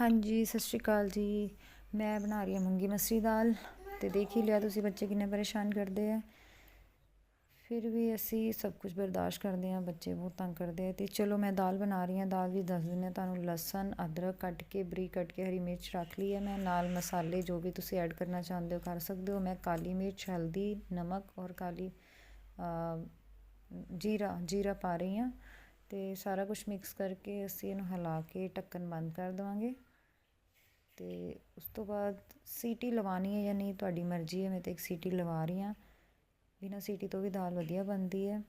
ਹਾਂਜੀ, ਸਤਿ ਸ਼੍ਰੀ ਅਕਾਲ ਜੀ। ਮੈਂ ਬਣਾ ਰਹੀ ਹਾਂ ਮੂੰਗੀ ਮਸਰੀ ਦਾਲ ਤੇ ਦੇਖ ਹੀ ਲਿਆ ਤੁਸੀਂ ਬੱਚੇ ਕਿੰਨੇ ਪਰੇਸ਼ਾਨ ਕਰਦੇ ਆ। ਫਿਰ ਵੀ ਅਸੀਂ ਸਭ ਕੁਝ ਬਰਦਾਸ਼ਤ ਕਰਦੇ ਆ ਬੱਚੇ ਬਹੁਤ ਤੰਗ ਕਰਦੇ ਆ ਤੇ ਚਲੋ ਮੈਂ ਦਾਲ ਬਣਾ ਰਹੀ ਹਾਂ, ਦਾਲ ਵੀ ਦੱਸ ਦਿੰਦੇ ਹਾਂ ਤੁਹਾਨੂੰ। ਲਸਣ, ਅਦਰਕ ਕੱਟ ਕੇ, ਬਰੀਕ ਕੱਟ ਕੇ ਹਰੀ ਮਿਰਚ ਰੱਖ ਲਈ ਹੈ ਮੈਂ, ਨਾਲ ਮਸਾਲੇ ਜੋ ਵੀ ਤੁਸੀਂ ਐਡ ਕਰਨਾ ਚਾਹੁੰਦੇ ਹੋ ਕਰ ਸਕਦੇ ਹੋ। ਮੈਂ ਕਾਲੀ ਮਿਰਚ, ਹਲਦੀ, ਨਮਕ ਔਰ ਕਾਲੀ ਜੀਰਾ ਜੀਰਾ ਪਾ ਰਹੀ ਹਾਂ। ਤੇ ਸਾਰਾ ਕੁਝ ਮਿਕਸ ਕਰਕੇ ਅਸੀਂ ਇਹਨੂੰ ਹਿਲਾ ਕੇ ਢੱਕਣ ਬੰਦ ਕਰ ਦੇਵਾਂਗੇ। ਤੇ ਉਸ ਤੋਂ ਬਾਅਦ ਸੀਟੀ ਲਵਾਣੀ ਹੈ ਜਾਂ ਨਹੀਂ ਤੁਹਾਡੀ ਮਰਜ਼ੀ ਹੈ, ਮੈਂ ਤਾਂ ਇੱਕ ਸੀਟੀ ਲਵਾ ਰਹੀ ਹਾਂ। ਬਿਨਾਂ ਸੀਟੀ ਤੋਂ ਵੀ ਦਾਲ ਵਧੀਆ ਬਣਦੀ ਹੈ।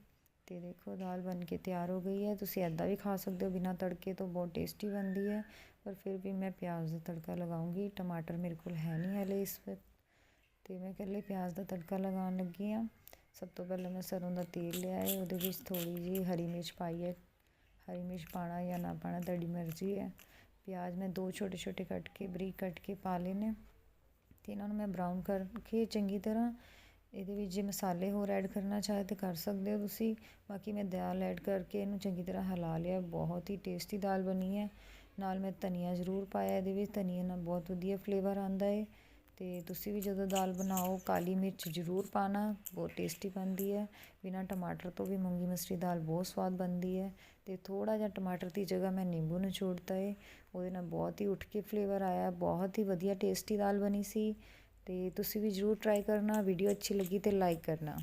ਤੇ ਦੇਖੋ ਦਾਲ ਬਣ ਕੇ ਤਿਆਰ ਹੋ ਗਈ ਹੈ। ਤੁਸੀਂ ਐਦਾਂ ਵੀ ਖਾ ਸਕਦੇ ਹੋ, ਬਿਨਾਂ ਤੜਕੇ ਤੋਂ ਬਹੁਤ ਟੇਸਟੀ ਬਣਦੀ ਹੈ। ਪਰ ਫਿਰ ਵੀ ਮੈਂ ਪਿਆਜ਼ ਦਾ ਤੜਕਾ ਲਗਾਉਂਗੀ, ਟਮਾਟਰ ਮੇਰੇ ਕੋਲ ਹੈ ਨਹੀਂ ਹਲੇ ਇਸ ਵਕਤ। ਤੇ ਮੈਂ ਇਕੱਲੇ ਪਿਆਜ਼ ਦਾ ਤੜਕਾ ਲਗਾਉਣ ਲੱਗੀ ਹਾਂ। ਸਭ ਤੋਂ ਪਹਿਲਾਂ ਮੈਂ ਸਰੋਂ ਦਾ ਤੇਲ ਲਿਆ ਹੈ, ਉਹਦੇ ਵਿੱਚ ਥੋੜੀ ਜਿਹੀ ਹਰੀ ਮਿਰਚ ਪਾਈ ਹੈ। ਹਰੀ ਮਿਰਚ ਪਾਣਾ ਜਾਂ ਨਾ ਪਾਣਾ ਤੁਹਾਡੀ ਮਰਜ਼ੀ ਹੈ। ਪਿਆਜ਼ ਮੈਂ ਦੋ ਛੋਟੇ ਛੋਟੇ ਕੱਟ ਕੇ, ਬਰੀਕ ਕੱਟ ਕੇ ਪਾ ਲਏ ਨੇ ਅਤੇ ਇਹਨਾਂ ਨੂੰ ਮੈਂ ਬਰਾਊਨ ਕਰਕੇ ਚੰਗੀ ਤਰ੍ਹਾਂ ਇਹਦੇ ਵਿੱਚ ਜੇ ਮਸਾਲੇ ਹੋਰ ਐਡ ਕਰਨਾ ਚਾਹੇ ਤਾਂ ਕਰ ਸਕਦੇ ਹੋ ਤੁਸੀਂ। ਬਾਕੀ ਮੈਂ ਦਾਲ ਐਡ ਕਰਕੇ ਇਹਨੂੰ ਚੰਗੀ ਤਰ੍ਹਾਂ ਹਿਲਾ ਲਿਆ। ਬਹੁਤ ਹੀ ਟੇਸਟੀ ਦਾਲ ਬਣੀ ਹੈ। ਨਾਲ ਮੈਂ ਧਨੀਆ ਜ਼ਰੂਰ ਪਾਇਆ, ਇਹਦੇ ਵਿੱਚ ਧਨੀਆ ਨਾਲ ਬਹੁਤ ਵਧੀਆ ਫਲੇਵਰ ਆਉਂਦਾ ਹੈ। ਅਤੇ ਤੁਸੀਂ ਵੀ ਜਦੋਂ ਦਾਲ ਬਣਾਓ, ਕਾਲੀ ਮਿਰਚ ਜ਼ਰੂਰ ਪਾਉਣਾ, ਬਹੁਤ ਟੇਸਟੀ ਬਣਦੀ ਹੈ। ਬਿਨਾਂ ਟਮਾਟਰ ਤੋਂ ਵੀ ਮੂੰਗੀ ਮਸਰੀ ਦਾਲ ਬਹੁਤ ਸਵਾਦ ਬਣਦੀ ਹੈ। ਅਤੇ ਥੋੜ੍ਹਾ ਜਿਹਾ ਟਮਾਟਰ ਦੀ ਜਗ੍ਹਾ ਮੈਂ ਨਿੰਬੂ ਨਿਚੋੜਤਾ ਹੈ ਉਹਦੇ ਨਾਲ ਬਹੁਤ ਹੀ ਉੱਠ ਕੇ ਫਲੇਵਰ ਆਇਆ, ਬਹੁਤ ਹੀ ਵਧੀਆ ਟੇਸਟੀ ਦਾਲ ਬਣੀ ਸੀ। ਅਤੇ ਤੁਸੀਂ ਵੀ ਜ਼ਰੂਰ ਟਰਾਈ ਕਰਨਾ ਵੀਡੀਓ ਅੱਛੀ ਲੱਗੀ ਤੇ ਲਾਈਕ ਕਰਨਾ।